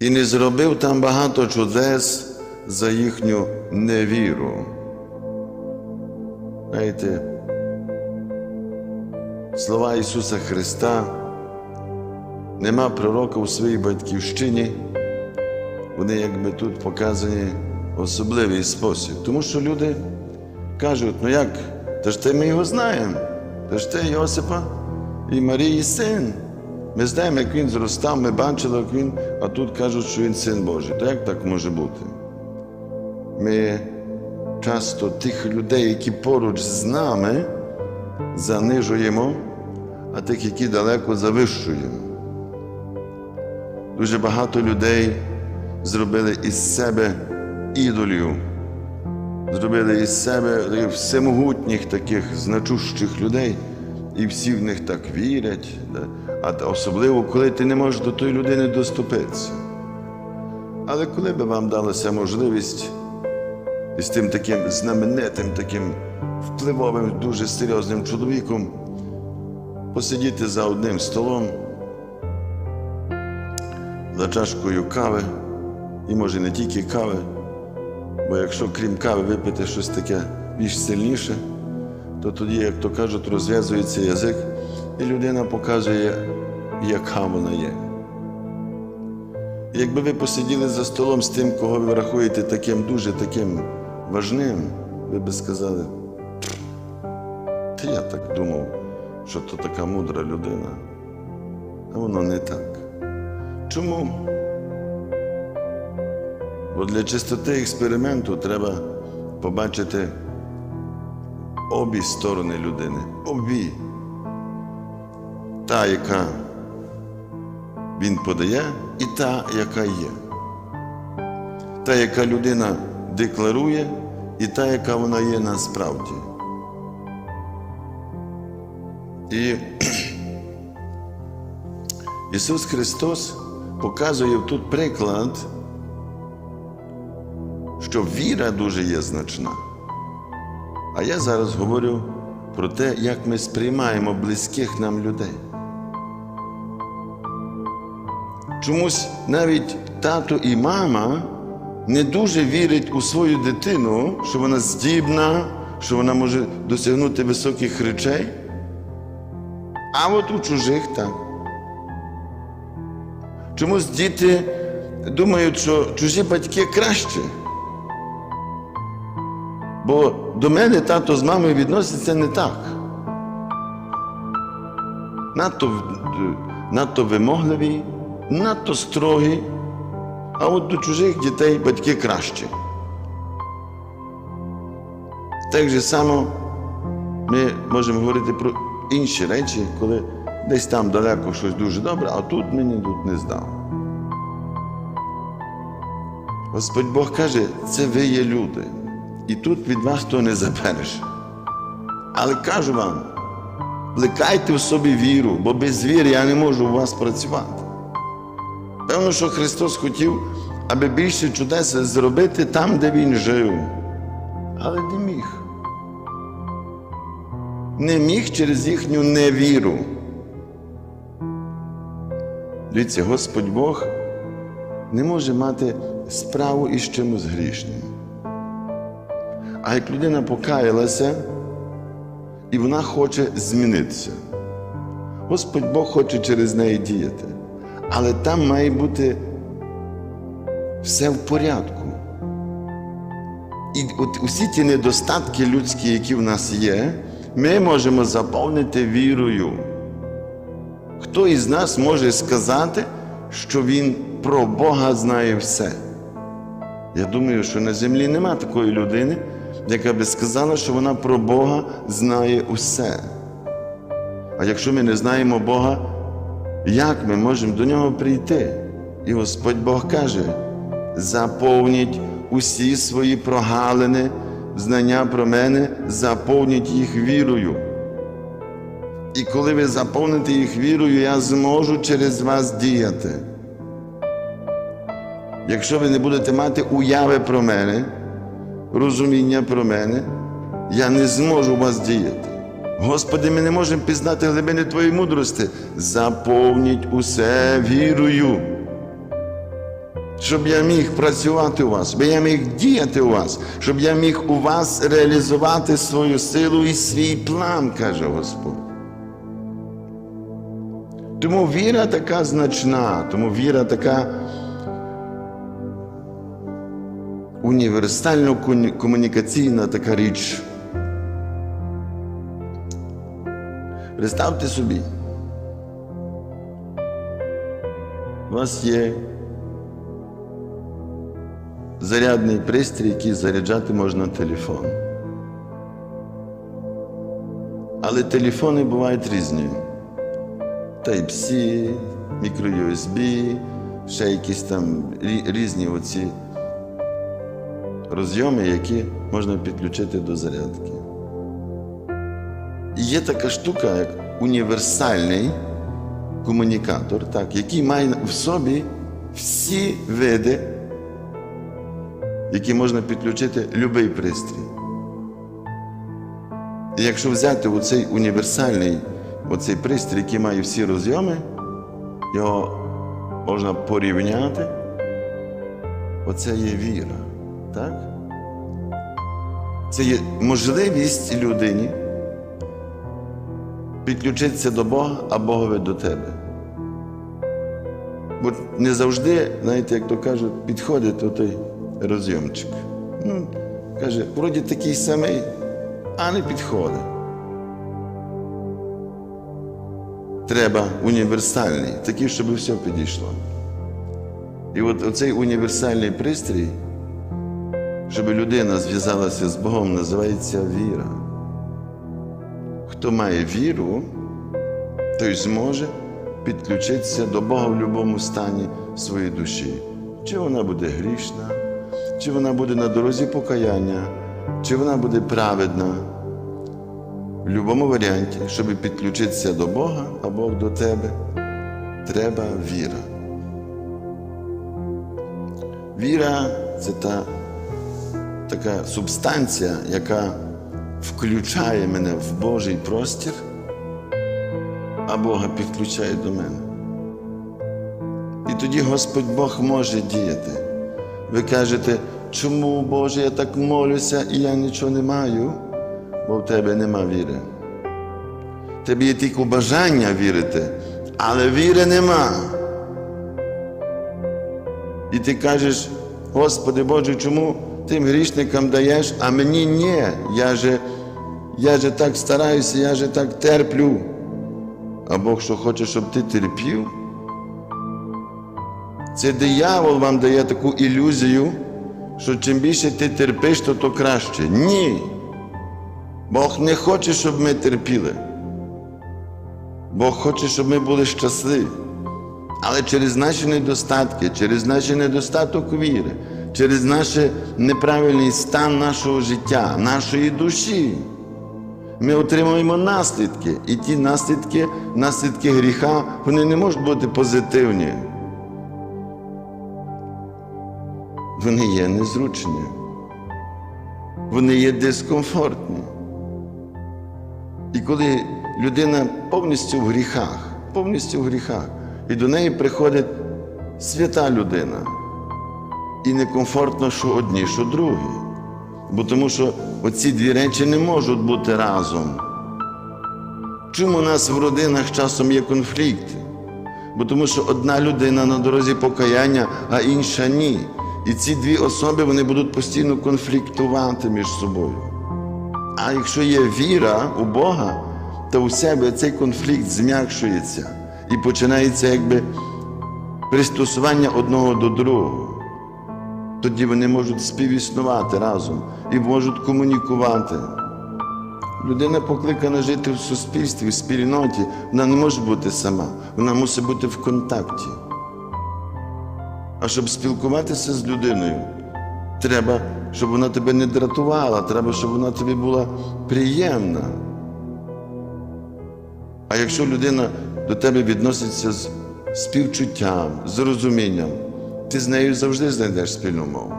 і не зробив там багато чудес за їхню невіру. Знаєте, слова Ісуса Христа, нема пророка у своїй батьківщині, вони якби тут показані в особливий спосіб. Тому що люди кажуть, ну як, та ж те ми його знаємо, та ж те Йосипа і Марії син. Ми знаємо, як він зростав, ми бачили, як він, а тут кажуть, що він син Божий. То як так може бути? Ми часто тих людей, які поруч з нами, занижуємо, а тих, які далеко завищуємо. Дуже багато людей зробили із себе ідолів, зробили із себе всемогутніх таких значущих людей, і всі в них так вірять? А особливо, коли ти не можеш до тої людини доступитися. Але коли би вам далася можливість із тим таким знаменитим, таким впливовим, дуже серйозним чоловіком посидіти за одним столом, за чашкою кави, і може не тільки кави, бо якщо крім кави випити щось таке більш сильніше, то тоді, як то кажуть, розв'язується язик, і людина показує, яка вона є. Якби ви посиділи за столом з тим, кого ви рахуєте таким дуже таким важним, ви би сказали, та я так думав, що то така мудра людина. А воно не так. Чому? Бо для чистоти експерименту треба побачити обі сторони людини. Обі. Та, яка він подає, і та, яка є. Та, яка людина декларує, і та, яка вона є насправді. І Ісус Христос показує тут приклад, що віра дуже є значна. А я зараз говорю про те, як ми сприймаємо близьких нам людей. Чомусь навіть тато і мама не дуже вірять у свою дитину, що вона здібна, що вона може досягнути високих речей. А от у чужих так. Чомусь діти думають, що чужі батьки краще. Бо до мене тато з мамою відноситься не так. Надто, надто вимогливі, надто строгі, а от до чужих дітей батьки кращі. Так же само ми можемо говорити про інші речі, коли десь там далеко щось дуже добре, а тут мені тут не здав. Господь Бог каже, це ви є люди. І тут від вас то не забереш. Але кажу вам, плекайте в собі віру, бо без віри я не можу у вас працювати. Певно, що Христос хотів, аби більше чудес зробити там, де Він жив. Але не міг. Не міг через їхню невіру. Дивіться, Господь Бог не може мати справу із чимось грішним. А як людина покаялася, і вона хоче змінитися, Господь Бог хоче через неї діяти. Але там має бути все в порядку. І от усі ті недостатки людські, які в нас є, ми можемо заповнити вірою. Хто із нас може сказати, що він про Бога знає все? Я думаю, що на землі нема такої людини, яка би сказала, що вона про Бога знає усе. А якщо ми не знаємо Бога, як ми можемо до нього прийти? І Господь Бог каже: заповніть усі свої прогалини, знання про мене, заповніть їх вірою. І коли ви заповните їх вірою, я зможу через вас діяти. Якщо ви не будете мати уяви про мене, розуміння про мене, я не зможу вас діяти. Господи, ми не можемо пізнати глибини Твоєї мудрості. Заповніть усе вірою. щоб я міг працювати у вас, щоб я міг діяти у вас, щоб я міг у вас реалізувати свою силу і свій план, каже Господь. Тому віра така значна, тому віра така універсально комунікаційна така річ. Представте собі, у вас є зарядний пристрій, який заряджати можна телефон. Але телефони бувають різні. Type-C, micro-USB, ще якісь там різні оці розйоми, які можна підключити до зарядки. Є така штука, як універсальний комунікатор, так, який має в собі всі види, які можна підключити будь-який пристрій. І якщо взяти оцей універсальний оцей пристрій, який має всі розйоми, його можна порівняти. Оце є віра. Так? Це є можливість людині підключитися до Бога, а Богові до тебе. Бо не завжди, знаєте, як то кажуть, підходить той розйомчик. Ну, каже, вроді такий самий, а не підходить. Треба універсальний, такий, щоб все підійшло. І от оцей універсальний пристрій, щоб людина зв'язалася з Богом, називається віра. Хто має віру, той зможе підключитися до Бога в будь-якому стані своєї душі. Чи вона буде грішна, чи вона буде на дорозі покаяння, чи вона буде праведна. В будь-якому варіанті, щоб підключитися до Бога, а Бог до тебе, треба віра. Віра це та така субстанція, яка включає мене в Божий простір, а Бога підключає до мене. І тоді Господь Бог може діяти. Ви кажете, чому Боже, я так молюся і я нічого не маю, бо в тебе нема віри. Тебе є тільки бажання вірити, але віри нема. І ти кажеш, Господи Боже, чому тим грішникам даєш, а мені ні. Я же, я же так стараюся, я же так терплю. А Бог що хоче, щоб ти терпів? Це диявол вам дає таку ілюзію, що чим більше ти терпиш, то то краще. Ні. Бог не хоче, щоб ми терпіли. Бог хоче, щоб ми були щасливі. Але через наші недостатки, через наш недостаток віри, через наш неправильний стан нашого життя, нашої душі, ми отримуємо наслідки. І ті наслідки, наслідки гріха, вони не можуть бути позитивні. Вони є незручні. Вони є дискомфортні. І коли людина повністю в гріхах, повністю в гріхах, і до неї приходить свята людина. І некомфортно, що одні, що другі. Бо тому що оці дві речі не можуть бути разом. Чому у нас в родинах часом є конфлікти? Бо тому що одна людина на дорозі покаяння, а інша ні. І ці дві особи вони будуть постійно конфліктувати між собою. А якщо є віра у Бога, то у себе цей конфлікт зм'якшується і починається якби пристосування одного до другого. Тоді вони можуть співіснувати разом і можуть комунікувати. Людина покликана жити в суспільстві, в спільноті, вона не може бути сама, вона мусить бути в контакті. А щоб спілкуватися з людиною, треба, щоб вона тебе не дратувала, треба, щоб вона тобі була приємна. А якщо людина до тебе відноситься з співчуттям, з розумінням, ти з нею завжди знайдеш спільну мову.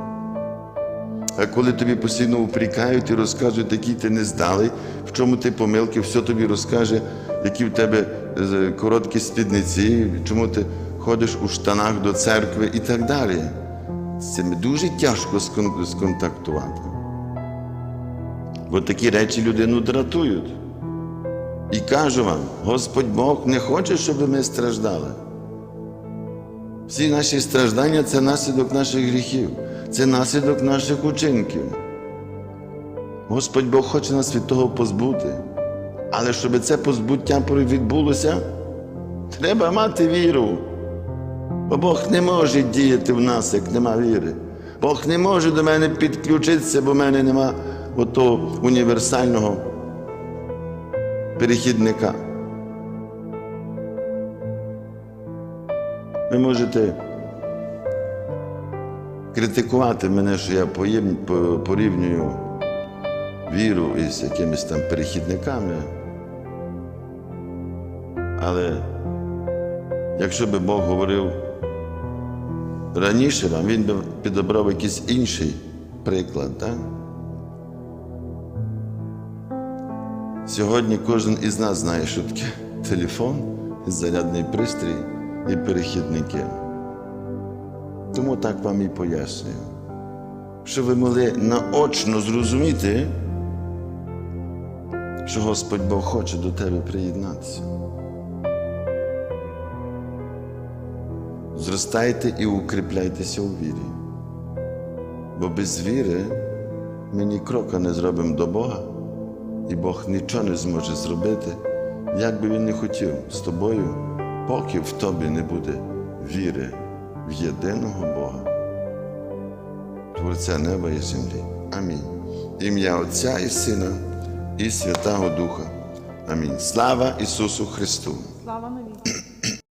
А коли тобі постійно упрікають і розказують, які ти не здалий, в чому ти помилки, все тобі розкаже, які в тебе е, короткі спідниці, чому ти ходиш у штанах до церкви і так далі. З цими дуже тяжко сконтактувати. Бо такі речі людину дратують. І кажу вам, Господь Бог не хоче, щоб ми страждали. Всі наші страждання це наслідок наших гріхів, це наслідок наших учинків. Господь Бог хоче нас від того позбути. Але щоб це позбуття відбулося, треба мати віру. Бо Бог не може діяти в нас, як нема віри. Бог не може до мене підключитися, бо в мене нема отого універсального перехідника. Ви можете критикувати мене, що я порівнюю віру із якимись там перехідниками. Але якщо би Бог говорив раніше вам, він би підобрав якийсь інший приклад. Так? Сьогодні кожен із нас знає, що таке телефон, зарядний пристрій і перехідники. Тому так вам і пояснюю. Щоб ви могли наочно зрозуміти, що Господь Бог хоче до тебе приєднатися. Зростайте і укріпляйтеся у вірі. Бо без віри ми ні крока не зробимо до Бога, і Бог нічого не зможе зробити, як би він не хотів з тобою, поки в тобі не буде віри в єдиного Бога, Творця неба і землі. Амінь. Ім'я Отця і Сина і Святого Духа. Амінь. Слава Ісусу Христу! Слава